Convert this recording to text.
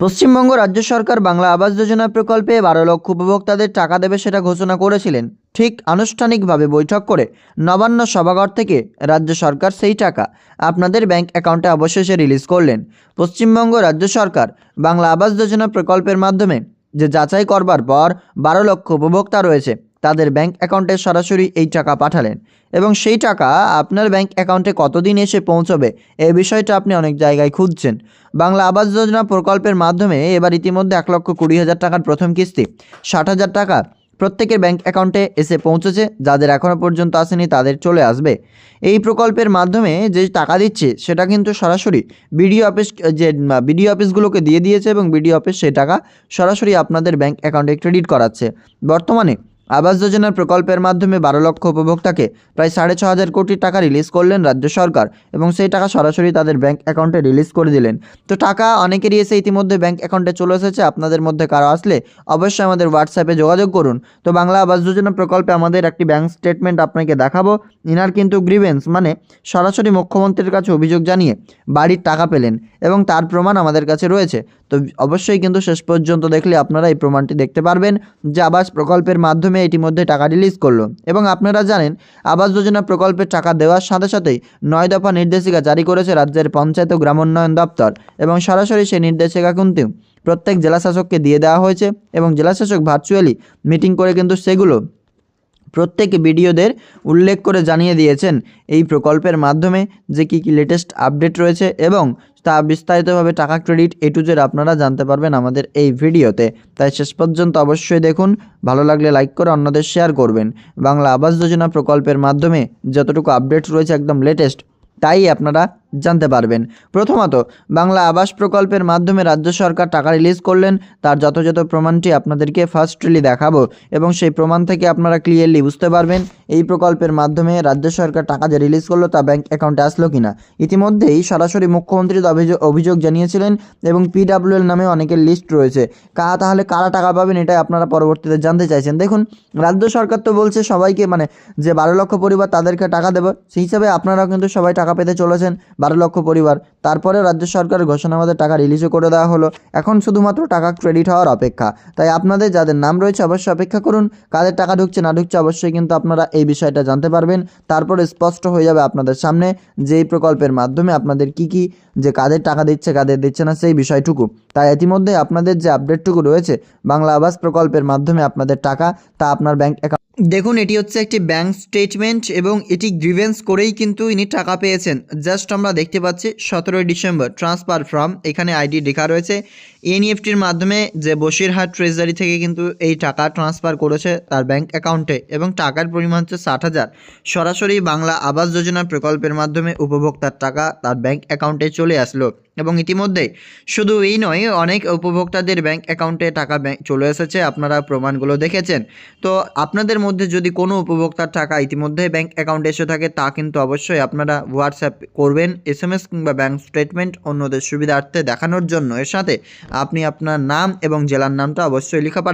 পশ্চিমবঙ্গ রাজ্য সরকার বাংলা আবাস যোজনা প্রকল্পে বারো লক্ষ উপভোক্তাদের টাকা দেবে সেটা ঘোষণা করেছিলেন। ঠিক আনুষ্ঠানিকভাবে বৈঠক করে নবান্ন সভাঘর থেকে রাজ্য সরকার সেই টাকা আপনাদের ব্যাংক অ্যাকাউন্টে অবশেষে রিলিজ করলেন। পশ্চিমবঙ্গ রাজ্য সরকার বাংলা আবাস যোজনা প্রকল্পের মাধ্যমে যে যাচাই করবার পর বারো লক্ষ উপভোক্তা রয়েছে। তাদের ব্যাংক অ্যাকাউন্টে সরাসরি এই টাকা পাঠালেন এবং সেই টাকা আপনার ব্যাংক অ্যাকাউন্টে কতদিন এসে পৌঁছবে এ বিষয়টা আপনি অনেক জায়গায় খুঁজছেন। বাংলা আবাস যোজনা প্রকল্পের মাধ্যমে এবার ইতিমধ্যে এক লক্ষ কুড়ি হাজার টাকার প্রথম কিস্তি, ষাট হাজার টাকা প্রত্যেকের ব্যাংক অ্যাকাউন্টে এসে পৌঁছেছে, যাদের এখনও পর্যন্ত আসেনি তাদের চলে আসবে। এই প্রকল্পের মাধ্যমে যে টাকা দিচ্ছে সেটা কিন্তু সরাসরি বিডিও অফিস যে বিডিও অফিসগুলোকে দিয়ে দিয়েছে এবং বিডিও অফিস সেই টাকা সরাসরি আপনাদের ব্যাংক অ্যাকাউন্টে ক্রেডিট করাচ্ছে। বর্তমানে আবাস যোজনার প্রকল্পের মাধ্যমে বারো লক্ষ উপভোক্তাকে প্রায় সাড়ে ছ হাজার কোটি টাকা রিলিজ করলেন রাজ্য সরকার এবং সেই টাকা সরাসরি তাদের ব্যাংক অ্যাকাউন্টে রিলিজ করে দিলেন। তো টাকা অনেকেরই এসে ইতিমধ্যে ব্যাংক অ্যাকাউন্টে চলে এসেছে। আপনাদের মধ্যে কারও আসলে অবশ্যই আমাদের হোয়াটসঅ্যাপে যোগাযোগ করুন। তো বাংলা আবাস যোজনা প্রকল্পে আমাদের একটি ব্যাংক স্টেটমেন্ট আপনাকে দেখাবো। ইনার কিন্তু গ্রিভেন্স মানে সরাসরি মুখ্যমন্ত্রীর কাছে অভিযোগ জানিয়ে বাড়ির টাকা পেলেন এবং তার প্রমাণ আমাদের কাছে রয়েছে। তো অবশ্যই কিন্তু শেষ পর্যন্ত দেখলে আপনারা এই প্রমাণটি দেখতে পারবেন যে আবাস প্রকল্পের মাধ্যমে ইতিমধ্যে টাকা রিলিজ করল। এবং আপনারা জানেন, আবাস যোজনা প্রকল্পের টাকা দেওয়ার সাথে সাথেই নয় দফা নির্দেশিকা জারি করেছে রাজ্যের পঞ্চায়েত ও গ্রামোন্নয়ন দপ্তর এবং সরাসরি সেই নির্দেশিকা কিন্তু প্রত্যেক জেলাশাসককে দিয়ে দেওয়া হয়েছে এবং জেলাশাসক ভার্চুয়ালি মিটিং করে কিন্তু সেগুলো প্রত্যেক ভিডিওদের উল্লেখ করে জানিয়ে দিয়েছেন এই প্রকল্পের মাধ্যমে যে কী কী লেটেস্ট আপডেট রয়েছে এবং তা বিস্তারিতভাবে টাকা ক্রেডিট এ টু জেড আপনারা জানতে পারবেন আমাদের এই ভিডিওতে। তাই শেষ পর্যন্ত অবশ্যই দেখুন, ভালো লাগলে লাইক করে অন্যদের শেয়ার করবেন। বাংলা আবাস যোজনা প্রকল্পের মাধ্যমে যতটুকু আপডেট রয়েছে একদম লেটেস্ট তাই আপনারা জানতে পারবেন। প্রথমত, বাংলা আবাস প্রকল্পের মাধ্যমে রাজ্য সরকার টাকা রিলিজ করলেন, তার যথাযথ প্রমাণটি আপনাদেরকে ফার্স্টলি দেখাবো এবং সেই প্রমাণ থেকে আপনারা ক্লিয়ারলি বুঝতে পারবেন, এই প্রকল্পের মাধ্যমে রাজ্য সরকার টাকা যে রিলিজ করল তা ব্যাংক অ্যাকাউন্টে আসলো কিনা। ইতিমধ্যেই সরাসরি মুখ্যমন্ত্রী অভিযোগ অভিযোগ জানিয়েছিলেন এবং পিডাব্লিউএল নামে অনেকের লিস্ট রয়েছে। কারা তাহলে কারা টাকা পাবেন এটাই আপনারা পরবর্তীতে জানতে চাইছেন। দেখুন, রাজ্য সরকার তো বলছে সবাইকে মানে যে বারো লক্ষ পরিবার তাদেরকে টাকা দেবে, সেই হিসাবে আপনারাও কিন্তু সবাই টাকা পেতে চলেছেন। বারো লক্ষ পরিবার। তারপরে রাজ্য সরকারের ঘোষণা মধ্যে টাকা রিলিজও করে দেওয়া হলো। এখন শুধুমাত্র টাকা ক্রেডিট হওয়ার অপেক্ষা। তাই আপনাদের যাদের নাম রয়েছে অবশ্যই অপেক্ষা করুন। কাদের টাকা ঢুকছে, না ঢুকছে অবশ্যই কিন্তু আপনারা এই বিষয়টা জানতে পারবেন। তারপরে স্পষ্ট হয়ে যাবে আপনাদের সামনে যে এই প্রকল্পের মাধ্যমে আপনাদের কি কি যে কাদের টাকা দিচ্ছে, কাদের দিচ্ছে না সেই বিষয়টুকু। তাই ইতিমধ্যে আপনাদের যে আপডেটটুকু রয়েছে, বাংলা আবাস প্রকল্পের মাধ্যমে আপনাদের টাকা, তা আপনার ব্যাংক অ্যাকাউন্ট দেখুন, এটি হচ্ছে একটি ব্যাংক স্টেটমেন্ট এবং এটি গ্রিভেন্স করেই কিন্তু ইনি টাকা পেয়েছেন। জাস্ট আমরা দেখতে পাচ্ছি, সতেরোই ডিসেম্বর ট্রান্সফার ফ্রম এখানে আইডি লেখা রয়েছে। এনইএফটির মাধ্যমে যে বসিরহাট ট্রেজারি থেকে কিন্তু এই টাকা ট্রান্সফার করেছে তার ব্যাংক অ্যাকাউন্টে এবং টাকার পরিমাণ হচ্ছে ষাট হাজার। সরাসরি বাংলা আবাস যোজনা প্রকল্পের মাধ্যমে উপভোক্তার টাকা তার ব্যাংক অ্যাকাউন্টে চলে আসলো। এবং ইতিমধ্যে শুধু এই নয়, অনেক উপভোক্তাদের ব্যাংক অ্যাকাউন্টে টাকা ব্যাংক চলে এসেছে, আপনারা প্রমাণগুলো দেখেছেন। তো আপনাদের মধ্যে যদি কোনো উপভোক্তার টাকা ইতিমধ্যে ব্যাংক অ্যাকাউন্টে এসে থাকে, তা কিন্তু অবশ্যই আপনারা হোয়াটসঅ্যাপ করবেন এস এম এস কিংবা ব্যাংক স্টেটমেন্ট অন্যদের সুবিধার্থে দেখানোর জন্য। এর সাথে আপনি আপনার নাম এবং জেলার নামটা অবশ্যই লিখে পাঠান।